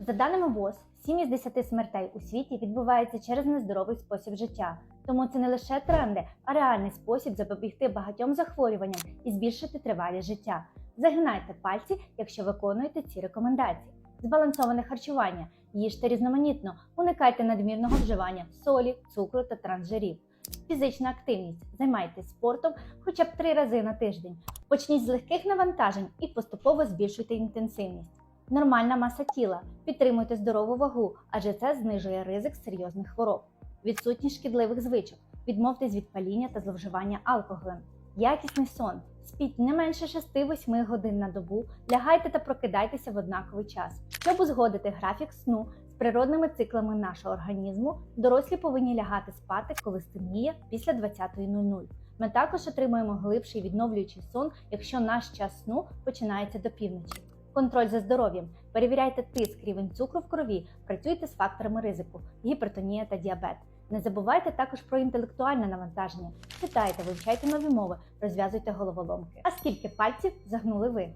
За даними ВОЗ, 7 із 10 смертей у світі відбувається через нездоровий спосіб життя. Тому це не лише тренди, а реальний спосіб запобігти багатьом захворюванням і збільшити тривалість життя. Загинайте пальці, якщо виконуєте ці рекомендації. Збалансоване харчування, їжте різноманітно, уникайте надмірного вживання солі, цукру та трансжирів. Фізична активність. Займайтесь спортом хоча б три рази на тиждень. Почніть з легких навантажень і поступово збільшуйте інтенсивність. Нормальна маса тіла. Підтримуйте здорову вагу, адже це знижує ризик серйозних хвороб. Відсутність шкідливих звичок. Відмовтесь від паління та зловживання алкоголем. Якісний сон. Спіть не менше 6-8 годин на добу, лягайте та прокидайтеся в однаковий час. Щоб узгодити графік сну з природними циклами нашого організму, дорослі повинні лягати спати, коли стемніє після 20.00. Ми також отримуємо глибший відновлюючий сон, якщо наш час сну починається до півночі. Контроль за здоров'ям. Перевіряйте тиск, рівень цукру в крові, працюйте з факторами ризику, гіпертонія та діабет. Не забувайте також про інтелектуальне навантаження. Читайте, вивчайте нові мови, розв'язуйте головоломки. А скільки пальців загнули ви?